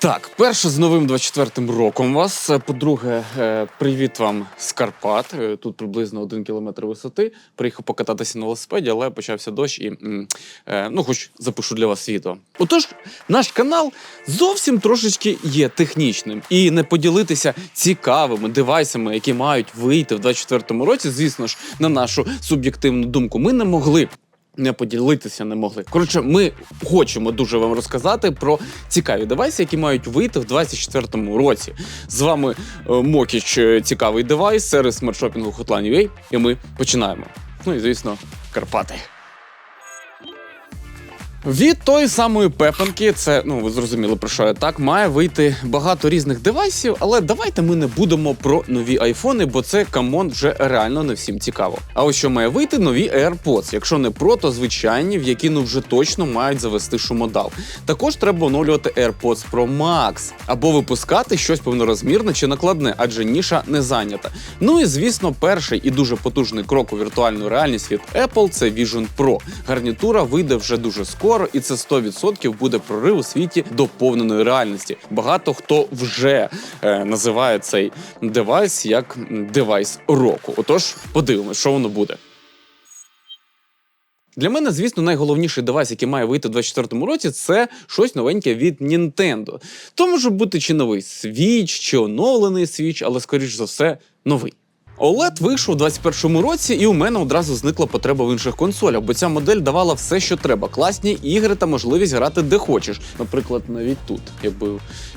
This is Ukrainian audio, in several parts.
Так, перше з новим 24-м роком вас. Е, По-друге, е, привіт вам з Карпат. Е, Тут приблизно один кілометр висоти. Приїхав покататися на велосипеді, але почався дощ і ну, хоч запишу для вас відео. Отож, наш канал зовсім трошечки є технічним і не поділитися цікавими девайсами, які мають вийти в 24-му році. Звісно ж, на нашу суб'єктивну думку, ми не могли не поділитися не могли. Коротше, ми хочемо дуже вам розказати про цікаві девайси, які мають вийти в 24-му році. З вами е, Мокіч, е, цікавий девайс, сервіс смартшопінгу Hotline.ua, і ми починаємо. Ну і звісно, Карпати. Від тої самої пепанки, це ну ви зрозуміли про що я так, має вийти багато різних девайсів, але давайте ми не будемо про нові айфони, бо це камон вже реально не всім цікаво. А ось що має вийти нові AirPods, якщо не про, то звичайні, в які ну вже точно мають завести шумодал. Також треба оновлювати AirPods Pro Max або випускати щось повнорозмірне чи накладне, адже ніша не зайнята. Ну і звісно, перший і дуже потужний крок у віртуальну реальність від Apple це Vision Pro. Гарнітура вийде вже дуже скоро, і це 100% буде прорив у світі доповненої реальності. Багато хто вже е, називає цей девайс як девайс року. Отож, подивимось, що воно буде. Для мене, звісно, найголовніший девайс, який має вийти у 2024 році, це щось новеньке від Nintendo. То може бути чи новий Switch, чи оновлений Switch, але скоріш за все новий. OLED вийшов у 2021 році, і у мене одразу зникла потреба в інших консолях, бо ця модель давала все, що треба: класні ігри та можливість грати де хочеш. Наприклад, навіть тут. Якби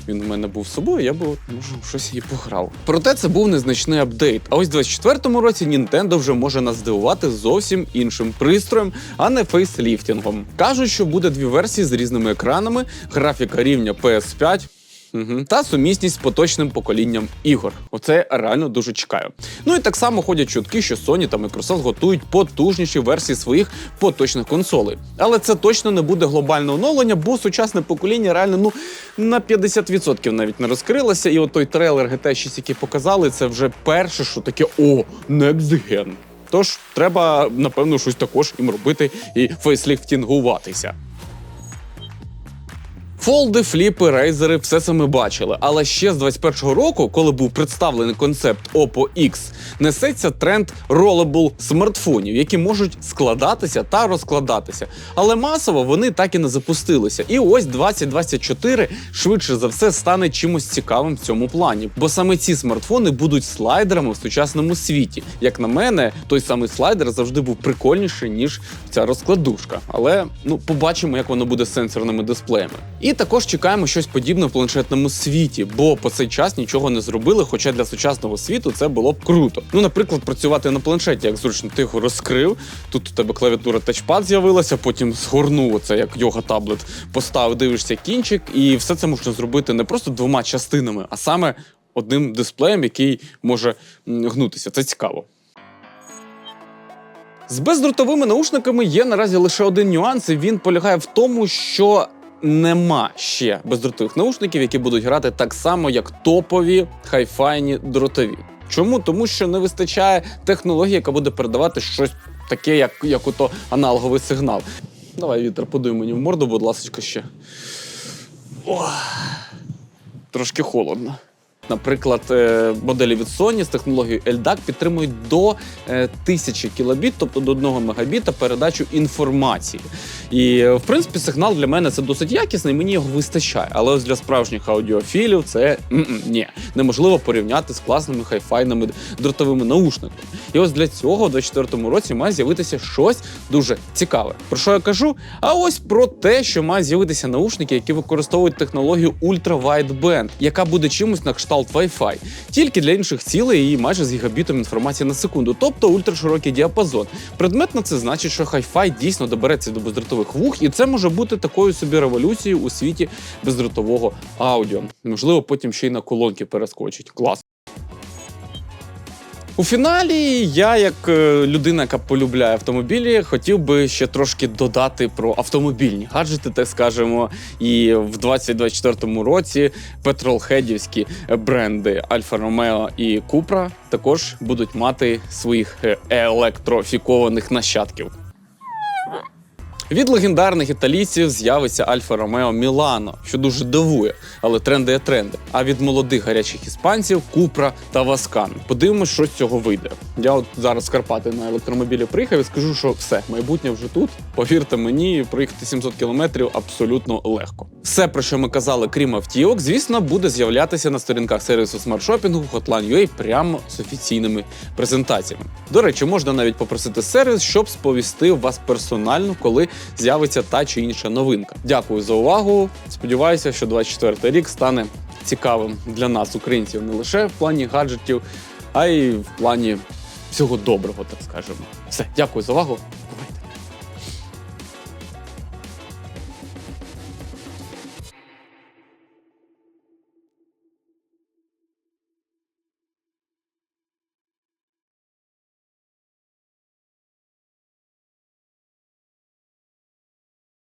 він у мене був з собою, я от, може щось і пограв. Проте це був незначний апдейт. А ось у 2024 році Nintendo вже може нас здивувати зовсім іншим пристроєм, а не фейсліфтінгом. Кажуть, що буде дві версії з різними екранами, графіка рівня PS5. Угу. Та сумісність з поточним поколінням ігор. Оце реально дуже чекаю. Ну і так само ходять чутки, що Sony та Microsoft готують потужніші версії своїх поточних консолей. Але це точно не буде глобальне оновлення, бо сучасне покоління реально ну на 50% навіть не розкрилося. І от той трейлер GT 6, який показали, це вже перше, що таке о, Next Gen. Тож треба, напевно, щось також їм робити і фейсліфтінгуватися. Фолди, фліпи, рейзери, все це ми бачили. Але ще з 21-го року, коли був представлений концепт Oppo X, несеться тренд ролебл смартфонів, які можуть складатися та розкладатися. Але масово вони так і не запустилися. І ось 2024 швидше за все стане чимось цікавим в цьому плані. Бо саме ці смартфони будуть слайдерами в сучасному світі. Як на мене, той самий слайдер завжди був прикольніший, ніж ця розкладушка. Але ну побачимо, як воно буде з сенсорними дисплеями. І також чекаємо щось подібне в планшетному світі, бо по цей час нічого не зробили. Хоча для сучасного світу це було б круто. Ну, наприклад, працювати на планшеті, як зручно ти його розкрив. Тут у тебе клавіатура тачпад з'явилася, потім згорнув це як йога таблет, поставив, дивишся кінчик, і все це можна зробити не просто двома частинами, а саме одним дисплеєм, який може гнутися. Це цікаво. З бездротовими наушниками є наразі лише один нюанс, і він полягає в тому, що нема ще бездротових наушників, які будуть грати так само, як топові хайфайні дротові. Чому? Тому що не вистачає технології, яка буде передавати щось таке, як, як ото аналоговий сигнал. Давай, вітер, подуй мені в морду, будь ласка, ще. О, трошки холодно. Наприклад, е, моделі від Sony з технологією LDAC підтримують до е, 1000 кілобіт, тобто до 1 мегабіта передачу інформації. І е, в принципі сигнал для мене це досить якісний, мені його вистачає. Але ось для справжніх аудіофілів це ні, неможливо порівняти з класними хайфайними дротовими наушниками. І ось для цього у 2024 році має з'явитися щось дуже цікаве. Про що я кажу? А ось про те, що має з'явитися наушники, які використовують технологію Ultra Wideband, яка буде чимось на кшталт Wi-Fi, тільки для інших цілей і майже з гігабітом інформації на секунду, тобто ультраширокий діапазон. Предметно це значить, що Hi-Fi дійсно добереться до бездротових вух, і це може бути такою собі революцією у світі бездротового аудіо. Можливо, потім ще й на колонки перескочить. Клас. У фіналі я, як е, людина, яка полюбляє автомобілі, хотів би ще трошки додати про автомобільні гаджети, так скажемо. І в 2024 році петролхедівські бренди Альфа Ромео і Купра також будуть мати своїх е, електрофікованих нащадків. Від легендарних італійців з'явиться Альфа Ромео Мілано, що дуже дивує, але тренди є тренди. А від молодих гарячих іспанців Купра та Васкан. Подивимось, що з цього вийде. Я от зараз з Карпати на електромобілі приїхав і скажу, що все, майбутнє вже тут. Повірте мені, проїхати 700 кілометрів абсолютно легко. Все, про що ми казали, крім автівок, звісно, буде з'являтися на сторінках сервісу смарт-шопінгу Hotline.ua прямо з офіційними презентаціями. До речі, можна навіть попросити сервіс, щоб сповістив вас персонально, коли з'явиться та чи інша новинка. Дякую за увагу. Сподіваюся, що 24 рік стане цікавим для нас, українців, не лише в плані гаджетів, а й в плані всього доброго, так скажемо. Все, дякую за увагу.